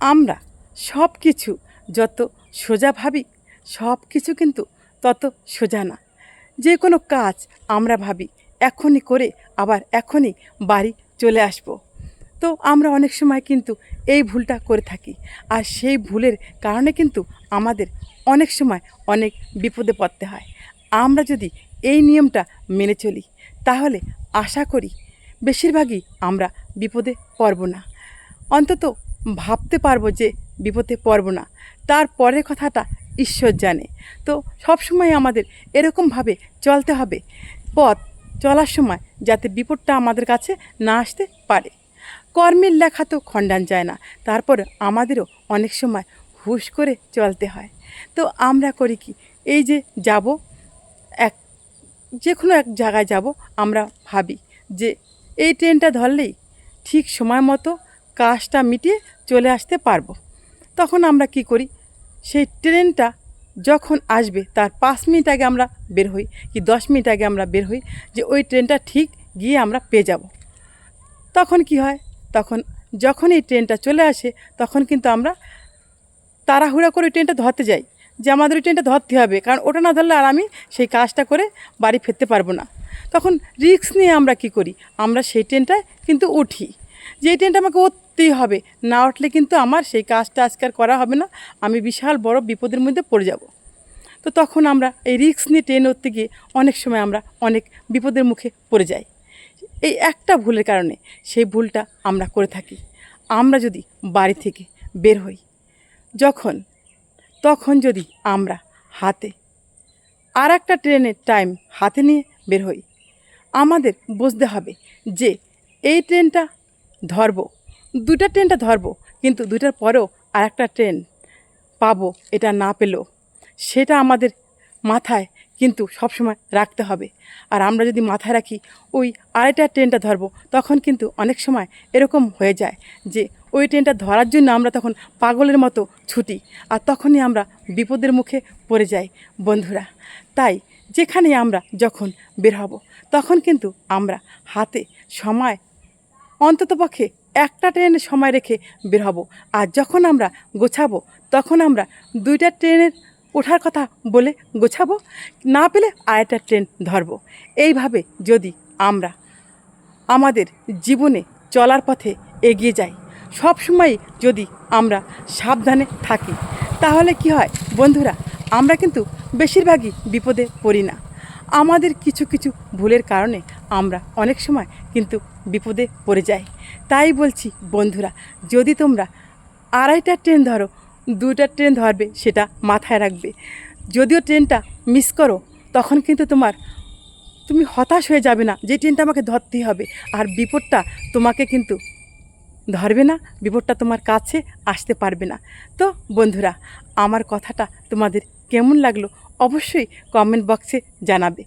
আমরা সব কিছু যত সোজা ভাবি, সব কিছু কিন্তু তত সোজা না। যে কোনো কাজ আমরা ভাবি, এখনই করে আবার এখনই বাড়ি চলে আসব। তো আমরা অনেক সময় কিন্তু এই ভুলটা করে থাকি আর সেই ভুলের কারণে কিন্তু আমাদের অনেক সময় অনেক বিপদে পড়তে হয়। আমরা যদি এই নিয়মটা মেনে চলি, তাহলে আশা করি বেশিরভাগই আমরা বিপদে পড়ব না। অন্তত ভাবতে পারব যে বিপদে পড়ব না। তারপরের কথাটা ঈশ্বর জানে। তো সবসময় আমাদের এরকমভাবে চলতে হবে। পথ চলার সময় যাতে বিপদটা আমাদের কাছে না আসতে পারে। কর্মের লেখা তো খণ্ডান যায় না। তারপর আমাদেরও অনেক সময় হুশ করে চলতে হয়। তো আমরা করি কি? এই যে যাব, এক যে কোনো এক জায়গায় যাব, আমরা ভাবি যে এই ট্রেনটা ধরলেই ঠিক সময় মতো কাজটা মিটিয়ে চলে আসতে পারব। তখন আমরা কি করি? সেই ট্রেনটা যখন আসবে, তার পাঁচ মিনিট আগে আমরা বের হই কি দশ মিনিট আগে আমরা বের হই যে ওই ট্রেনটা ঠিক গিয়ে আমরা পেয়ে যাব। তখন কি হয়? তখন যখন এই ট্রেনটা চলে আসে, তখন কিন্তু আমরা তাড়াহুড়া করে ওই ট্রেনটা ধরতে যাই যে আমাদের ওই ট্রেনটা ধরতে হবে, কারণ ওটা না ধরলে আর আমি সেই কাজটা করে বাড়ি ফিরতে পারব না। তখন রিস্ক নিয়ে আমরা কি করি? আমরা সেই ট্রেনটায় কিন্তু উঠি। যে ট্রেনটা আমাকে উঠতেই হবে। না উঠলে কিন্তু আমার সেই কাজটা আজকাল করা হবে না। আমি বিশাল বড় বিপদের মধ্যে পড়ে যাব। তো তখন আমরা এই রিস্ক নিয়ে ট্রেন উঠতে গিয়ে অনেক সময় আমরা অনেক বিপদের মুখে পড়ে যাই। এই একটা ভুলের কারণে সেই ভুলটা আমরা করে থাকি। আমরা যদি বাড়ি থেকে বের হই, যখন, তখন যদি আমরা হাতে আর একটা ট্রেনের টাইম হাতে নিয়ে বের হই, আমাদের বুঝতে হবে যে এই ট্রেনটা ধরবো দুটা ট্রেনটা ধরবো, কিন্তু দুটার পরেও আর একটা ট্রেন পাবো, এটা না পেলেও। সেটা আমাদের মাথায় কিন্তু সবসময় রাখতে হবে। আর আমরা যদি মাথায় রাখি, ওই আরেকটা ট্রেনটা ধরবো, তখন কিন্তু অনেক সময় এরকম হয়ে যায় যে, ওই ট্রেনটা ধরার জন্য আমরা তখন পাগলের মতো ছুটি, আর তখনই আমরা বিপদের মুখে পড়ে যাই, বন্ধুরা। তাই যেখানে আমরা যখন বের হব, তখন কিন্তু আমরা হাতে সময় অন্ততপক্ষে একটা ট্রেনের সময় রেখে বের হব। আর যখন আমরা গোছাবো, তখন আমরা দুইটা ট্রেনের ওঠার কথা বলে গোছাবো, না পেলে আরেকটা ট্রেন ধরবো। এইভাবে যদি আমরা আমাদের জীবনে চলার পথে এগিয়ে যাই, সব সময় যদি আমরা সাবধানে থাকি, তাহলে কি হয় বন্ধুরা, আমরা কিন্তু বেশিরভাগই বিপদে পড়ি না। আমাদের কিছু কিছু ভুলের কারণে আমরা অনেক সময় কিন্তু বিপদে পড়ে যাই। তাই বলছি, বন্ধুরা, যদি তোমরা আড়াইটা ট্রেন ধরো দুটা ট্রেন ধরবে, সেটা মাথায় রাখবে। যদিও ট্রেনটা মিস করো, তখন কিন্তু তোমার তুমি হতাশ হয়ে যাবে না যে ট্রেনটা আমাকে ধরতেই হবে। আর বিপদটা তোমাকে কিন্তু ধরবে না, বিপদটা তোমার কাছে আসতে পারবে না। তো বন্ধুরা, আমার কথাটা তোমাদের কেমন লাগল অবশ্যই কমেন্ট বক্সে জানাবে।